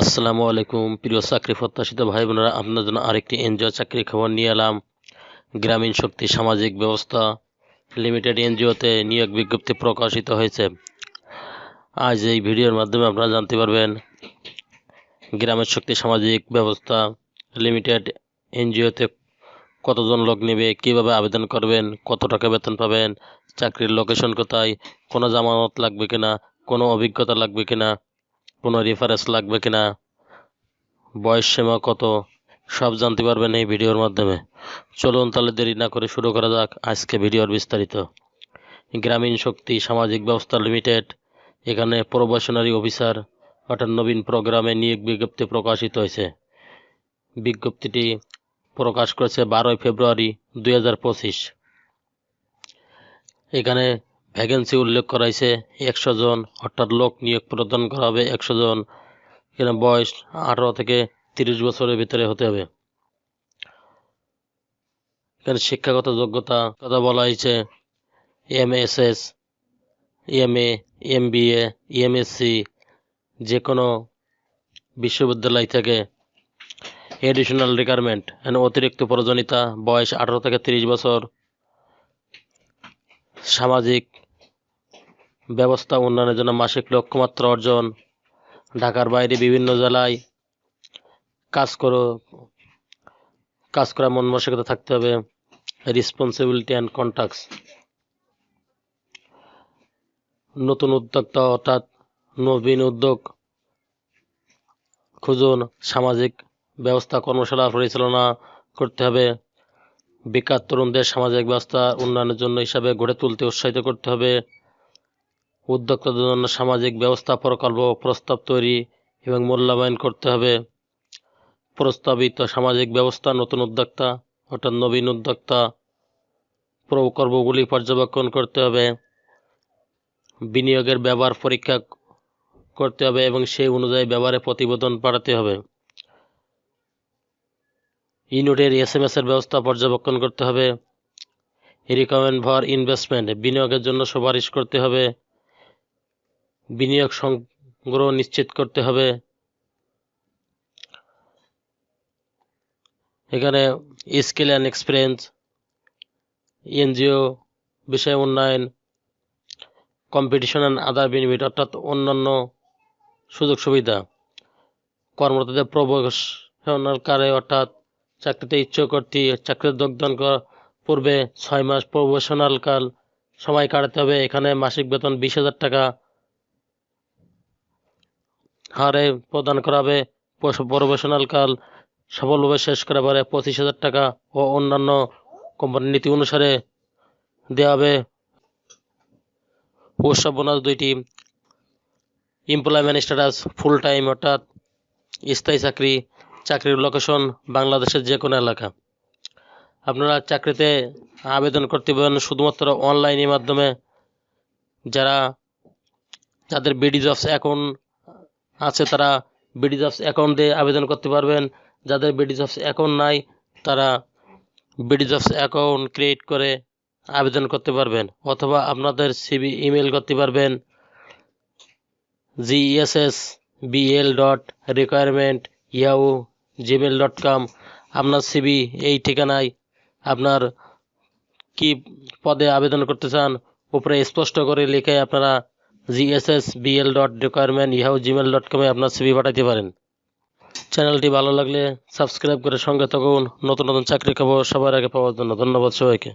আসসালামু আলাইকুম, প্রিয় চাকরি প্রত্যাশিত ভাই বোনেরা আপনার জন্য আরেকটি এনজিও চাকরি খবর নিয়ে এলাম। গ্রামীণ শক্তি সামাজিক ব্যবস্থা লিমিটেড এনজিওতে নিয়োগ বিজ্ঞপ্তি প্রকাশিত হয়েছে। আজ এই ভিডিওর মাধ্যমে আপনারা জানতে পারবেন, গ্রামের শক্তি সামাজিক ব্যবস্থা লিমিটেড এনজিওতে কতজন লোক নেবে, কীভাবে আবেদন করবেন, কত টাকা বেতন পাবেন, চাকরির লোকেশন কোথায়, কোনো জামানত লাগবে কিনা, কোনো অভিজ্ঞতা লাগবে কিনা কোনো রেফারেন্স লাগবে কিনা? বয়স সীমা কত? সব জানতে পারবেন এই ভিডিওর মাধ্যমে। চলুন তাহলে দেরি না করে শুরু করা যাক আজকে ভিডিওর বিস্তারিত। গ্রামীণ শক্তি সামাজিক ব্যবস্থা লিমিটেড, এখানে প্রবাসনারি অফিসার অর্থাৎ নবীন প্রোগ্রামে নিয়োগ বিজ্ঞপ্তি প্রকাশিত হয়েছে। বিজ্ঞপ্তিটি প্রকাশ করেছে বারোই ফেব্রুয়ারি দুই হাজার পঁচিশ। এখানে ভ্যাকেন্সি উল্লেখ করা হয়েছে একশো জন, অর্থাৎ লোক নিয়োগ প্রদান করা হবে একশো জন। এখানে বয়স আঠারো থেকে তিরিশ বছরের ভিতরে হতে হবে। এখানে শিক্ষাগত যোগ্যতা কথা বলা হয়েছে। M S S M A M B A M S C যে কোনো বিশ্ববিদ্যালয় থেকে। এডিশনাল রিকোয়ারমেন্ট এখানে অতিরিক্ত প্রয়োজনীয়তা, বয়স আঠারো থেকে তিরিশ বছর। সামাজিক ব্যবস্থা উন্নয়নের জন্য মাসিক লক্ষ্যমাত্রা অর্জন, ঢাকার বাইরে বিভিন্ন জেলায় কাজ করো, কাজ করা মন মানসিকতা থাকতে হবে রেসপন্সিবিলিটি অ্যান্ড কন্ট্যাক্টস নতুন উদ্যোক্তা অর্থাৎ নবীন উদ্যোগ খুঁজুন, সামাজিক ব্যবস্থা কর্মশালা পরিচালনা করতে হবে। বেকার তরুণদের সামাজিক ব্যবস্থা উন্নয়নের জন্য হিসাবে গড়ে তুলতে উৎসাহিত করতে হবে। উদ্যোক্তাদের জন্য সামাজিক ব্যবস্থা প্রকল্প প্রস্তাব তৈরি এবং মূল্যায়ন করতে হবে। প্রস্তাবিত সামাজিক ব্যবস্থা, নতুন উদ্যোক্তা, অর্থাৎ নবীন উদ্যোক্তা প্রকল্পগুলি পর্যবেক্ষণ করতে হবে। বিনিয়োগের ব্যবহার পরীক্ষা করতে হবে এবং সেই অনুযায়ী ব্যবহারে প্রতিবেদন পাঠাতে হবে। ইউনিটের এস এম এর ব্যবস্থা পর্যবেক্ষণ করতে হবে। রিকমেন্ড ফর ইনভেস্টমেন্ট, বিনিয়োগের জন্য সুপারিশ করতে হবে। বিনিয়োগ সংগ্রহ নিশ্চিত করতে হবে। এখানে স্কিল অ্যান্ড এক্সপিরিয়েন্স, এনজিও বিষয় উন্নয়ন, কম্পিটিশন অ্যান্ড আদার বেনিফিট অর্থাৎ অন্যান্য সুযোগ সুবিধা। কর্মরতদের প্রবেশনাল কারে অর্থাৎ চাকরিতে ইচ্ছুক প্রার্থী চাকরির যোগদান করার পূর্বে ছয় মাস প্রবেশনাল কাল সময় কাটাতে হবে। এখানে মাসিক বেতন বিশ হাজার টাকা হারে প্রদান করা হবে প্রবেশনাল কাল। সফলভাবে শেষ করা পরে পঁচিশ হাজার টাকা ও অন্যান্য কোম্পানির নীতি অনুসারে দেওয়া হবে উৎসব বোনাস দুইটি। এমপ্লয়মেন্ট স্ট্যাটাস ফুল টাইম অর্থাৎ স্থায়ী চাকরি, চাকরির লোকেশন বাংলাদেশের যে কোনো এলাকা। আপনারা চাকরিতে আবেদন করতে পারেন শুধুমাত্র অনলাইনের মাধ্যমে। যারা যাদের বিডি জবস অ্যাকাউন্ট আছে তারা বিডি জবস অ্যাকাউন্ট দিয়ে আবেদন করতে পারবেন। যাদের বিডি জবস অ্যাকাউন্ট নাই, তারা বিডি জবস অ্যাকাউন্ট ক্রিয়েট করে আবেদন করতে পারবেন। অথবা আপনাদের সিবি ইমেল করতে পারবেন। GSS BL dot requirement Yahoo Gmail dot com আপনার সিবি এই ঠিকানায় আপনার কি পদে আবেদন করতে চান, উপরে স্পষ্ট করে লিখে আপনারা GSS BL dot requirement Yahoo Gmail dot কমে আপনার সিবি পাঠাতে পারেন। চ্যানেলটি ভালো লাগলে সাবস্ক্রাইব করে সঙ্গে থাকুন। নতুন নতুন চাকরি খবর সবার আগে পাওয়ার জন্য ধন্যবাদ সবাইকে।